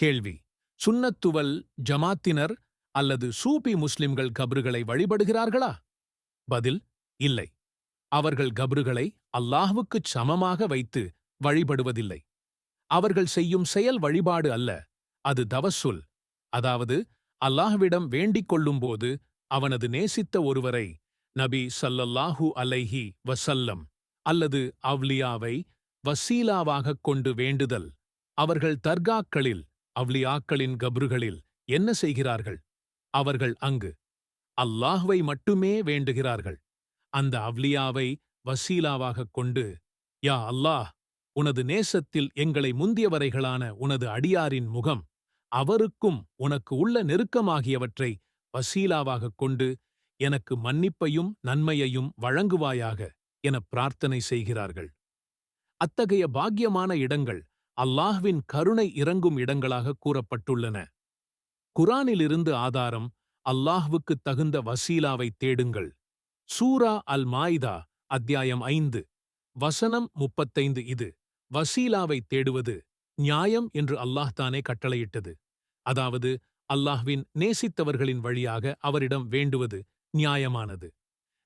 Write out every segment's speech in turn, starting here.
கேள்வி. சுன்னத்துவல் ஜமாத்தினர் அல்லது சூபி முஸ்லிம்கள் கபறுகளை வழிபடுகிறார்களா? பதில் இல்லை. அவர்கள் கபறுகளை அல்லாஹ்வுக்குச் சமமாக வைத்து வழிபடுவதில்லை. அவர்கள் செய்யும் செயல் வழிபாடு அல்ல அது தவசுல் அதாவது அல்லாஹ்விடம் வேண்டிக் கொள்ளும்போது அவனது நேசித்த ஒருவரை நபி சல்லல்லாஹூ அலைஹி வசல்லம் அல்லது அவ்லியாவை வசீலாவாகக் கொண்டு வேண்டுதல். அவர்கள் தர்காக்களில் அவ்லியாக்களின் கப்ருகளில் என்ன செய்கிறார்கள்? அவர்கள் அங்கு அல்லாஹ்வை மட்டுமே வேண்டுகிறார்கள். அந்த அவ்லியாவை வசீலாவாகக் கொண்டு யா அல்லாஹ் உனது நேசத்தில் எங்களை முந்தியவரைகளான உனது அடியாரின் முகம் அவருக்கும் உனக்கு உள்ள நெருக்கமாகியவற்றை வசீலாவாகக் கொண்டு எனக்கு மன்னிப்பையும் நன்மையையும் வழங்குவாயாக என பிரார்த்தனை செய்கிறார்கள். அத்தகைய பாக்கியமான இடங்கள் அல்லாஹ்வின் கருணை இறங்கும் இடங்களாக கூறப்பட்டுள்ளன. குரானிலிருந்து ஆதாரம் அல்லாஹ்வுக்குத் தகுந்த வசீலாவை தேடுங்கள். சூரா அல் மாய்தா அத்தியாயம் ஐந்து. வசனம் முப்பத்தைந்து இது. வசீலாவை தேடுவது நியாயம் என்று அல்லாஹ்தானே கட்டளையிட்டது. அதாவது அல்லாஹ்வின் நேசித்தவர்களின் வழியாக அவரிடம் வேண்டுவது நியாயமானது.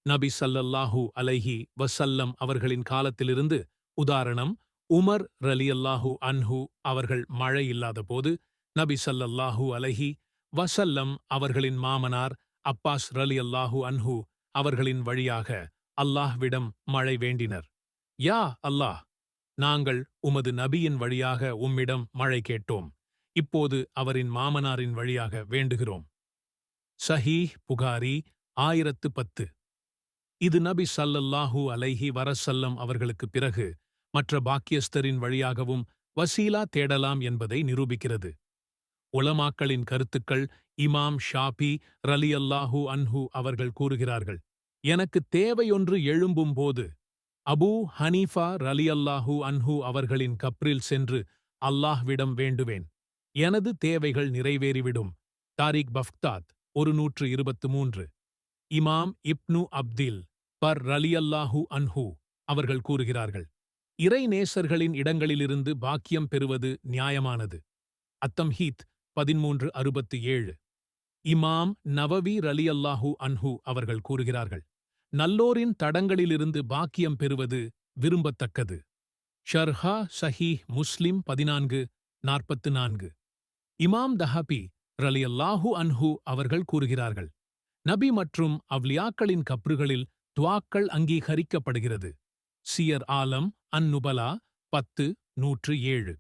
நபி சல்லல்லாஹூ அலைஹி வசல்லம் அவர்களின் காலத்திலிருந்து உதாரணம் உமர் ரலியல்லாஹு அன்ஹு அவர்கள் மழை இல்லாதபோது நபி சல்லல்லாஹு அலைஹி வசல்லம் அவர்களின் மாமனார் அப்பாஸ் ரலியல்லாஹு அன்ஹு அவர்களின் வழியாக அல்லாஹ்விடம் மழை வேண்டினர். யா அல்லாஹ் நாங்கள் உமது நபியின் வழியாக உம்மிடம் மழை கேட்டோம். இப்போது அவரின் மாமனாரின் வழியாக வேண்டுகிறோம். சஹீஹ் புகாரி ஆயிரத்து பத்து. இது நபி சல்லல்லாஹூ அலைஹி வரசல்லம் அவர்களுக்குப் பிறகு மற்ற பாக்கியஸ்தரின் வழியாகவும் வசீலா தேடலாம் என்பதை நிரூபிக்கிறது. உலமாக்களின் கருத்துக்கள் இமாம் ஷாபி ரலியல்லாஹு அன்ஹு அவர்கள் கூறுகிறார்கள் எனக்கு தேவையொன்று எழும்பும் போது அபூ ஹனீஃபா ரலியல்லாஹு அன்ஹு அவர்களின் கப்ரில் சென்று அல்லாஹ்விடம் வேண்டுவேன். எனது தேவைகள் நிறைவேறிவிடும். தாரிக் பஃப்தாத் ஒரு நூற்று இருபத்து மூன்று. இமாம் இப்னு அப்தில் பர் ரலியல்லாஹு அன்ஹு அவர்கள் கூறுகிறார்கள் இறை நேசர்களின் இடங்களிலிருந்து பாக்கியம் பெறுவது நியாயமானது. அத்தம்ஹீத் பதிமூன்று அறுபத்து ஏழு இமாம் நவவி ரலியல்லாஹு அன்ஹு அவர்கள் கூறுகிறார்கள் நல்லோரின் தடங்களிலிருந்து பாக்கியம் பெறுவது விரும்பத்தக்கது. ஷர்ஹா சஹீஹ் முஸ்லிம் பதினான்கு நாற்பத்து நான்கு இமாம் தஹபி ரலியல்லாஹு அன்ஹு அவர்கள் கூறுகிறார்கள் நபி மற்றும் அவ்லியாக்களின் கப்ருகளில் துவாக்கள் அங்கீகரிக்கப்படுகிறது. சியர் ஆலம் அந்நுபலா பத்து நூற்று ஏழு.